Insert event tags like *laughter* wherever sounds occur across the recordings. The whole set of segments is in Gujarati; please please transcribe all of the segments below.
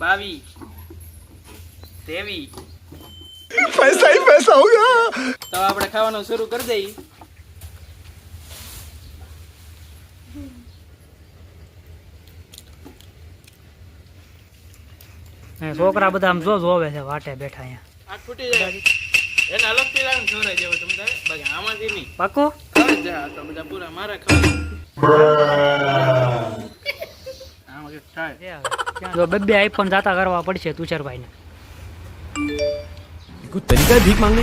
બાવીસ તેવી. પૈસા પૈસા હોગા તો આપણે ખાવાનું શરૂ કરી દઈ. છોકરા બધા આમ જો જોવે છે વાટે બેઠા અહીંયા. આ ફૂટી જાય. એના અલગથી લાગે છોરા જેવો તમે બાકી આમાંથી નહીં. પાકો ખબર જા તો બધા પૂરા મારા ખબર જો બબ્બે આઈફોન જાતા કરવા પડશે તુષારભાઈ ને કોઈ તરીકા ભીખ માંગને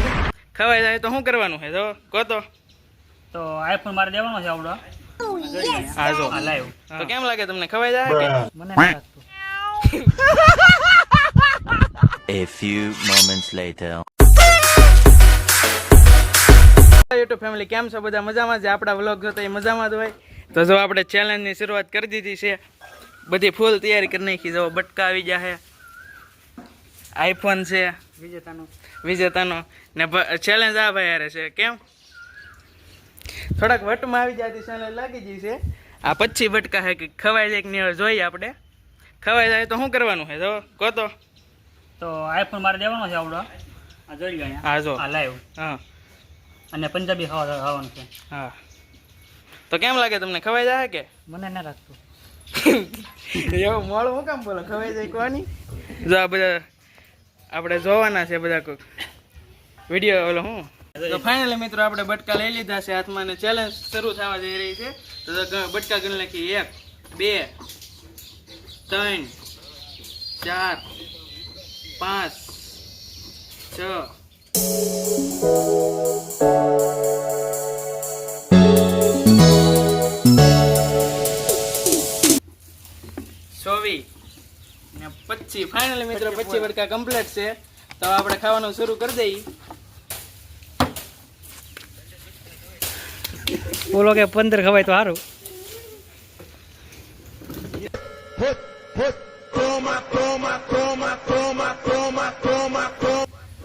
ખવાય જાય તો શું કરવાનું છે? જો કહો તો. તો આઈફોન મારે દેવાનો છે આવડો. હા જો. તો કેમ લાગે તમને? ખવાય જાય? મને લાગતું. A few moments later. YouTube family કેમ છો? બધા મજામાં છે આપણા વ્લોગ જોતા એ મજામાં જ હોય? તો જો આપણે ચેલેન્જની શરૂઆત કરી દીધી છે. બધી ફૂલ તૈયારી કરી નાખી જવો બટકા આવી જાય છે. આઈફોન છે. વિજેતાનો. વિજેતાનો. ને ચેલેન્જ આ ભાઈ હારે છે. કેમ? થોડાક વટમાં આવી જતી ચેલેન્જ લાગી જઈ છે. આ પછી બટકા છે કે ખવાય જાય કે નહીં જોઈએ આપણે. ખવાય જાય તો શું કરવાનું છે? જો કહો તો. તો આઈફોન મારે દેવાનો છે આવડો. આ જોઈ લો હા જો. હા લાઈવ હા. અને પંજાબી ખાવા ખાવાનું છે. હા. તો કેમ લાગે તમને? ખવાય જાય કે? મને ના લાગતું. *laughs* એવું મોડું હું કામ બોલો? જાય કોની? જો આ બધા આપણે જોવાના છે બધા કોઈક વીડિયો ઓલો હું? તો ફાઇનલી મિત્રો આપણે બટકા લઈ લીધા છે. હાથમાં અને ચેલેન્જ શરૂ થવા જઈ રહી છે. તો બટકા ગણી લખી એક, બે, ત્રણ, ચાર, પાંચ, છ. ને પચીસ ફાઇનલી મિત્રો પચીસ વડકા કમ્પ્લીટ છે. તો આપણે ખાવાનું શરૂ કરી દઈએ. બોલો કે પંદર ખવાય તો સારું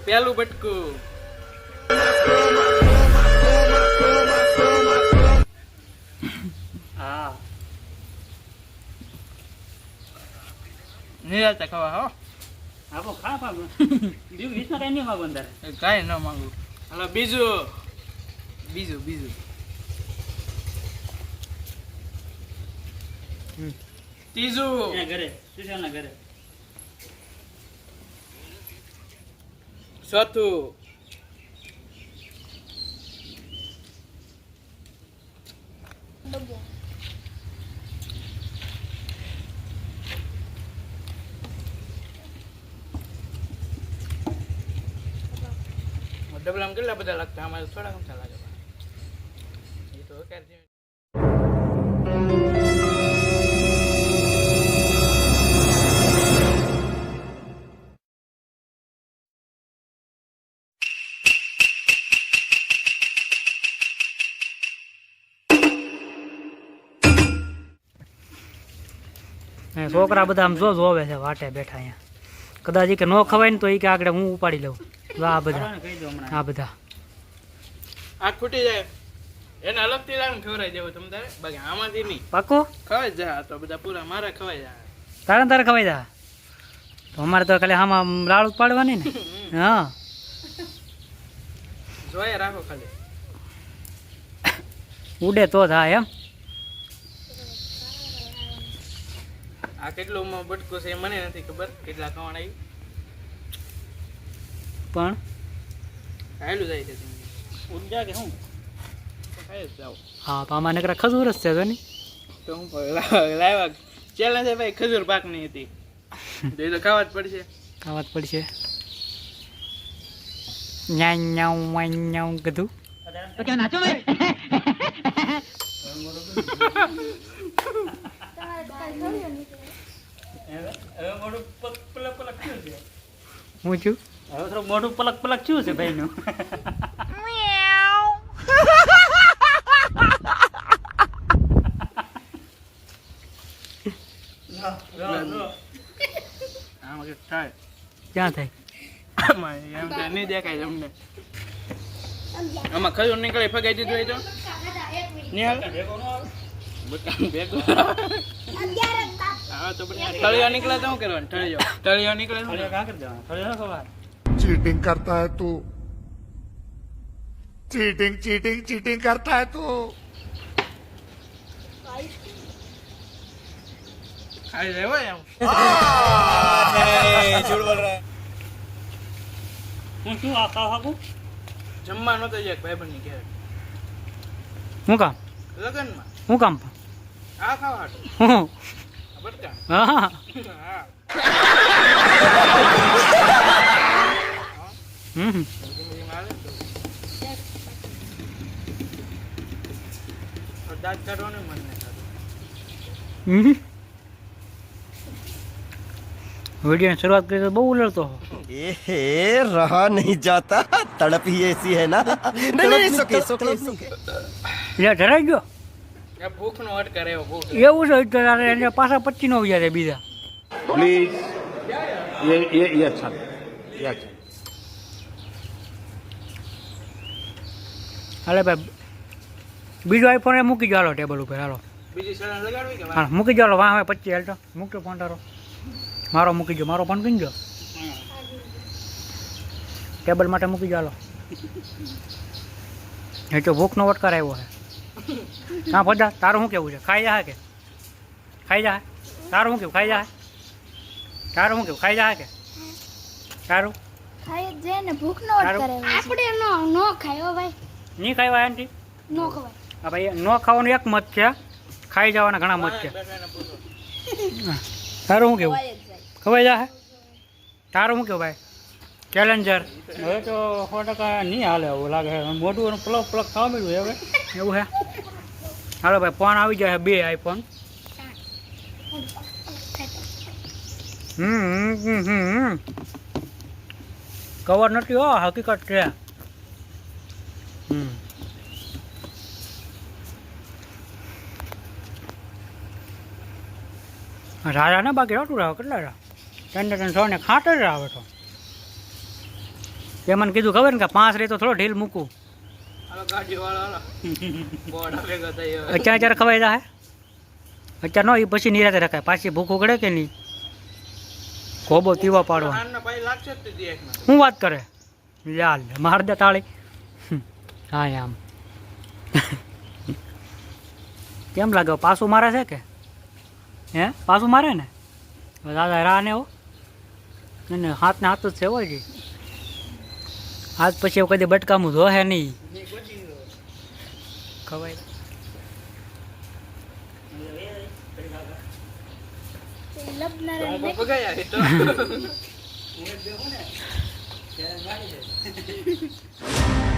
પહેલું બટકું નિરાતે ખાવા હો. આપો ખા પા *laughs* બીજું વીસમાં કઈ નહીં માગો અંદર એ કાંઈ ન માગું. હાલો બીજું. બીજું બીજું. ત્રીજું. ઘરે ઘરે. ચોથું. ડબલામાં કેટલા બધા લાગતા? અમારે થોડા ઘણા લાગે. એ તો છોકરા બધા આમ જો જોવે છે વાટે બેઠા અહીંયા. કદાચ કે ન ખવાય ને તો એ કે આગળ હું ઉપાડી લઉં. આ બધા. આ બધા. આ ખૂટી જાય. એને અલગથી લાવીને ખવડાવી દેવું તમ તારે? બાકી આમાંથી નહીં. પાકો ખવાય જાય જા તો બધા પૂરા. મારા ખવાય જાય. તારે તારે ખવાય જા તો અમારે તો ખાલી આમાં લાળ પાડવાની ને. હા. જોઈએ રાખો ખાલી. ઉડે તો થાય એમ. આ કેટલું મ- છે એ મને નથી ખબર. કેટલા કણ આવી પણ ખાયેલું જાય છે ઉડ્યા કે શું? હા તો આમાં નકરા ખજૂર જ છે તો નહીં તો હું લાવ્યા ચેલેન્જ છે ભાઈ ખજૂર પાકની હતી. તો એ તો ખાવા જ પડશે. ખાવા જ પડશે. ન્યા ન્યાઉ વાઈ ન્યાઉ કીધું તો કે નાચો હું છું? હવે થોડું મોઢું પલક પલક શું છે ભાઈ નું આમાં કંઈક થાય ક્યાં થાય? એમ તો નહીં દેખાય તમને આમાં ખજૂર નીકળે ફગાઈ દીધું હોય તો? હા તો પછી તળિયો નીકળે તો શું કરવાનું? તળિયો તળિયો નીકળે શું કાંકર ફળિયો ખવાય. चीटिंग करता है तू चीटिंग चीटिंग चीटिंग करता है तू ખાઈ જાય હોય એમ હું શું આ ખાવા હાકું જમવાનું તો એક ભાઈબંધની ઘેર હું કામ લગનમાં હું કામ આ ખાવા હાટું હું આ બટકા હા हम्म। वीडियो शुरुआत करी तो बहुत उलड़ता हो। ये रहा नहीं जाता। तड़प ही ऐसी है ना। *laughs* नहीं नहीं सोके सोके सोके या डरा क्यों या भूख नो हट करे वो ये वो सही उस डरा हैं ने पासा पच्ची नो हो जाए बीजा। प्लीज़ ये ये ये अच्छा। ये अच्छा। હાલે ભાઈ. બીજો આઈફોન એ મૂકી જાલો ટેબલ ઉપર હાલો. બીજી સળંગ લગાડવી કે હા મૂકી જાલો વાહ હવે પચી હાલ તો. મૂકજો ફોન તારો. મારો મૂકી જો મારો ફોન કીજો ટેબલ માટે મૂકી જાલો હાલો. એ તો ભૂખનો વટકાર આવ્યો છે હા બધા તારું શું કેવું છે? ખાઈ જા કે? ખાઈ જા તારું શું કેવું? ખાઈ જા તારું શું કેવું? ખાઈ જા કે? તારું? ખાઈ જાય ને ભૂખ નો સારું. આપણે નો નો ખાય ભાઈ. નહીં ખાવા આંટી? નો ખવાય. હા ભાઈ ન ખાવાનું એક મત છે ખાઈ જવાના ઘણા મત છે. તારું શું કેવું? ખવાઈ જા તારું શું કેવું ભાઈ? ચેલેન્જર હવે તો સો ટકા નહીં હાલે એવું લાગે મોટું પ્લગ પ્લગ ખાવા મળ્યું હવે. એવું હે હાલો ભાઈ ફોન આવી જાય બે આઈફોન. હમ હમ હમ હમ હમ. કવર નથી હો હકીકત છે. રાજા ને બાકી રોટું રાવ કેટલા રાવ? ત્રણ ત્રણ સો ને ખાતર આવે તો એ મને કીધું ખબર ને કે પાંચ રે તો થોડો ઢીલ મૂકું. અત્યારે અત્યારે ખવાઈ જાય અત્યારે નો એ પછી નિરાતે રખાય. પાછી ભૂખ ઉગડે કે નહીં? ખોબો પીવા પાડવા. શું વાત કરે? લાલ માર દે તાળી. હા આમ. કેમ લાગે? પાછું મારે છે કે? હે? પાછું મારે ને? દાદા રાહ ને હાથ ને હાથ જ છે હોય જી આજ પછી એવું કદી બટકામું જોહે નહીં. ખવાય. લબનારા *laughs*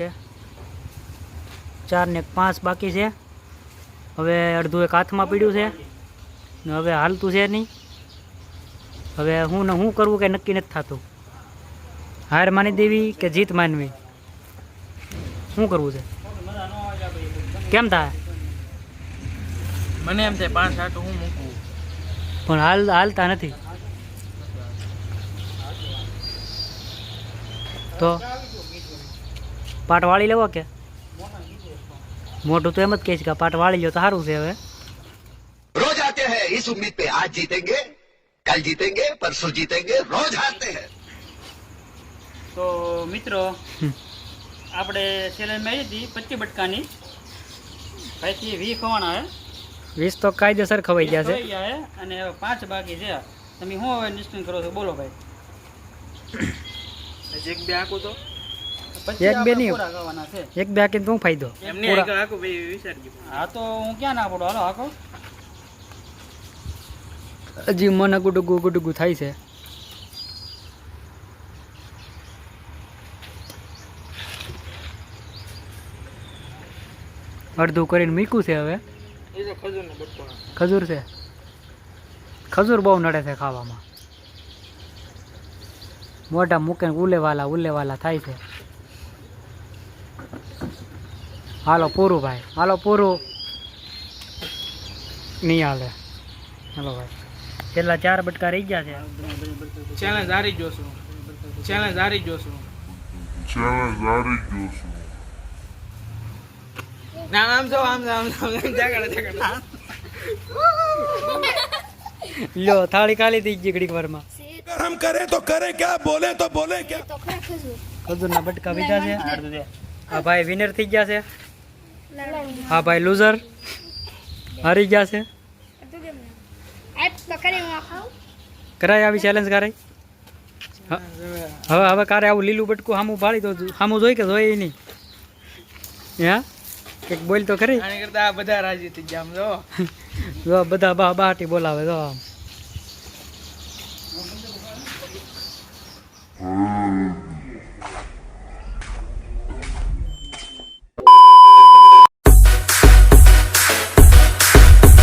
છે. ચાર ને પાંચ બાકી છે. હવે અડધું એક હાથમાં પીડ્યું છે. ને હવે હાલતું છે નહીં. હવે હું ને હું કરવું કે નક્કી નથી થતું. હાર માની દેવી કે જીત માનવી? શું કરવું છે? કેમ થાય? મને એમ થાય પાંચ આટું હું મૂકવું પણ હાલ હાલતા નથી. તો પાટવાળી લેવો કે મોટું તો એમ જ કહે છે કે પાટવાળી લો તો સારું છે હવે રોજ આતે હે ઇસ ઉમ્મીદ પે આજ જીતેંગે કલ જીતેંगे પરસો જીતેंगे રોજ હારતે હે તો મિત્રો આપણે ચેલેન્જ મેળી હતી પચી બટકાની પછી વી ખવાના હે વીસ તો કાયદેસર ખવાઈ ગયા છે અને પાંચ બાકી છે તમે શું હવે નિશ્ચિત કરો છો બોલો ભાઈ એક બે આખું તો એક બે નહીં એક બે આકીને શું ફાયદો. એમને એક આખું ભાઈ વિચારજો હા તો હું ક્યાં ના પડો? હાલો હાકો. હજી મને ગુડુગુ ગુડુગુ થાય છે. અડધું કરીને મૂક્યું છે હવે. એ તો ખજૂરનો બટકો ખજૂર છે. ખજૂર બહુ નડે છે ખાવામાં. મોઢા મૂકે ને ઉલેવાલા ઉલેવાલા થાય છે. હાલો પૂરું ભાઈ હાલો પૂરું નહીં હાલે હાલો ભાઈ છેલ્લા ચાર બટકા રહી ગયા છે ચેલેન્જ હારી જોશું ચેલેન્જ હારી ગયો છું ના આમ જો આમ જો, આમ જો, આમ જો, જાગડે જાગડે લ્યો થાળી ખાલી થઈ ગઈ ઘડીક વારમાં हम करें तो करें क्या बोले तो बोले क्या તો ખરા ખજૂર ખજૂરના બટકા બીજા છે આ ભાઈ વિનર થઈ ગયા છે આ ભાઈ લૂઝર હારી ગયા છે. તું હું કરાય આવી ચેલેન્જ કરાય હ- હવે હવે કારે આવું લીલું બટકું સામું ભાળી તો સામું જોઈ કે જોઈ નહીં? હા? કંઈક બોલ તો ખરી. આની કરતા બધા રાજી થઈ ગયા આમ *laughs* જો બધા બા બાટી બોલાવે જો આમ.